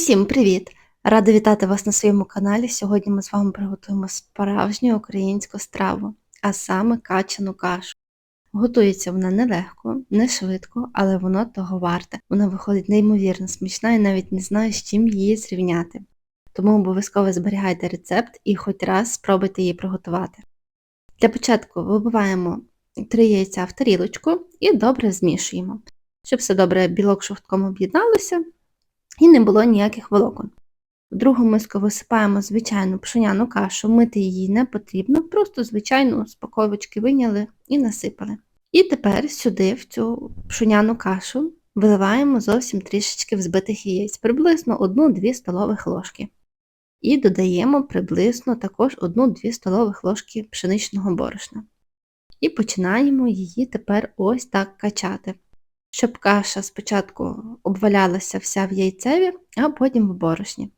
Усім привіт! Рада вітати вас на своєму каналі. Сьогодні ми з вами приготуємо справжню українську страву, а саме качану кашу. Готується вона нелегко, не швидко, але воно того варте. Вона виходить неймовірно смачна і навіть не знаю, з чим її зрівняти. Тому обов'язково зберігайте рецепт і хоч раз спробуйте її приготувати. Для початку вибиваємо 3 яйця в тарілочку і добре змішуємо, щоб все добре білок шовтком об'єдналося і не було ніяких волокон. В другу миску висипаємо звичайну пшеняну кашу, мити її не потрібно, просто звичайну з паковочки виняли і насипали. І тепер сюди, в цю пшеняну кашу, виливаємо зовсім трішечки взбитих яєць, приблизно 1-2 столових ложки. І додаємо приблизно також 1-2 столових ложки пшеничного борошна. І починаємо її тепер ось так качати щоб каша спочатку обвалялася вся в яйцеві, а потім в борошні.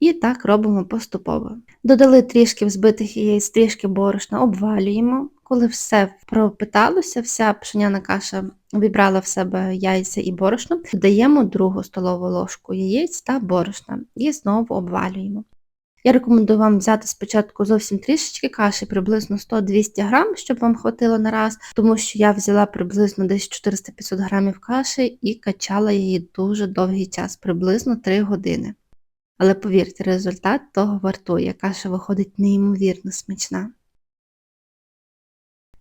І так робимо поступово. Додали трішки взбитих яєць, трішки борошна, обвалюємо. Коли все пропиталося, вся пшеняна каша вібрала в себе яйця і борошно, додаємо другу столову ложку яєць та борошна і знову обвалюємо. Я рекомендую вам взяти спочатку зовсім трішечки каші, приблизно 100-200 грам, щоб вам хватило на раз, тому що я взяла приблизно десь 400-500 грамів каші і качала її дуже довгий час, приблизно 3 години. Але повірте, результат того вартує, каша виходить неймовірно смачна.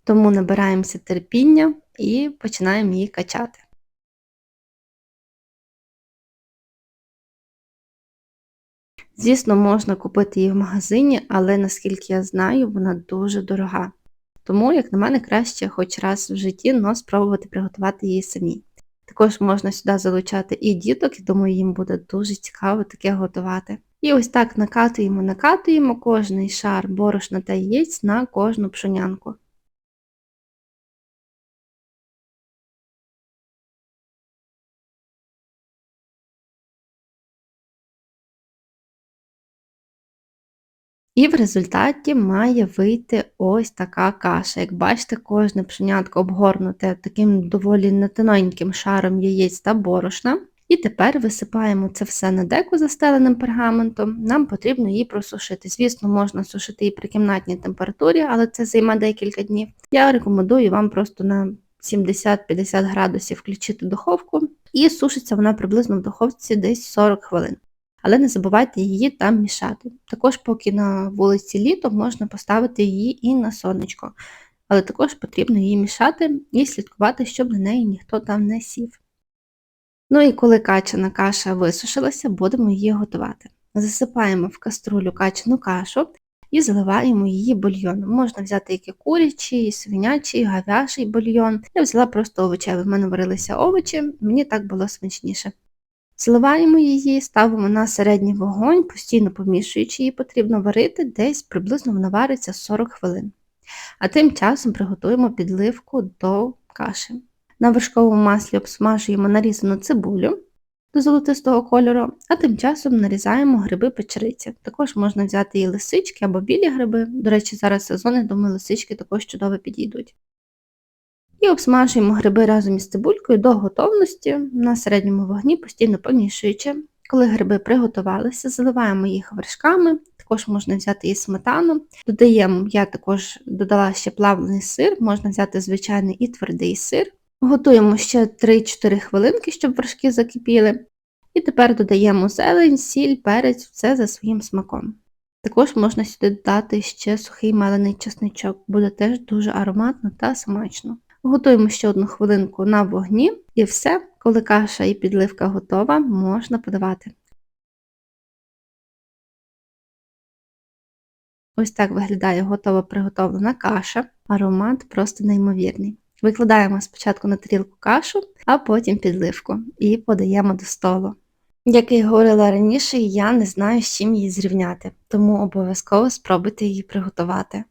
Тому набираємося терпіння і починаємо її качати. Звісно, можна купити її в магазині, але наскільки я знаю, вона дуже дорога. Тому, як на мене, краще хоч раз в житті но спробувати приготувати її самі. Також можна сюди залучати і діток, і думаю, їм буде дуже цікаво таке готувати. І ось так накатуємо, накатуємо кожний шар борошна та яєць на кожну пшонянку. І в результаті має вийти ось така каша. Як бачите, кожне пшенятко обгорнуте таким доволі нетоненьким шаром яєць та борошна. І тепер висипаємо це все на деку застеленим пергаментом. Нам потрібно її просушити. Звісно, можна сушити її при кімнатній температурі, але це займе декілька днів. Я рекомендую вам просто на 70-50 градусів включити духовку, і сушиться вона приблизно в духовці десь 40 хвилин але не забувайте її там мішати. Також, поки на вулиці літо, можна поставити її і на сонечко, але також потрібно її мішати і слідкувати, щоб на неї ніхто там не сів. Ну і коли качана каша висушилася, будемо її готувати. Засипаємо в каструлю качану кашу і заливаємо її бульйоном. Можна взяти який курячий, свинячий, гавяший бульйон. Я взяла просто овочевий, в мене варилися овочі, мені так було смачніше. Зливаємо її, ставимо на середній вогонь, постійно помішуючи її, потрібно варити, десь приблизно вона вариться 40 хвилин. А тим часом приготуємо підливку до каші. На вершковому маслі обсмажуємо нарізану цибулю до золотистого кольору, а тим часом нарізаємо гриби печериці. Також можна взяти і лисички або білі гриби. До речі, зараз сезон, я думаю, лисички також чудово підійдуть. І обсмажуємо гриби разом із цибулькою до готовності на середньому вогні, постійно помішуючи. Коли гриби приготувалися, заливаємо їх вершками, також можна взяти і сметану. Додаємо, я також додала ще плавлений сир, можна взяти звичайний і твердий сир. Готуємо ще 3-4 хвилинки, щоб вершки закипіли. І тепер додаємо зелень, сіль, перець, все за своїм смаком. Також можна сюди додати ще сухий мелений чесничок, буде теж дуже ароматно та смачно. Готуємо ще одну хвилинку на вогні і все, коли каша і підливка готова, можна подавати. Ось так виглядає готова приготовлена каша. Аромат просто неймовірний. Викладаємо спочатку на тарілку кашу, а потім підливку і подаємо до столу. Як і говорила раніше, я не знаю, з чим її зрівняти, тому обов'язково спробуйте її приготувати.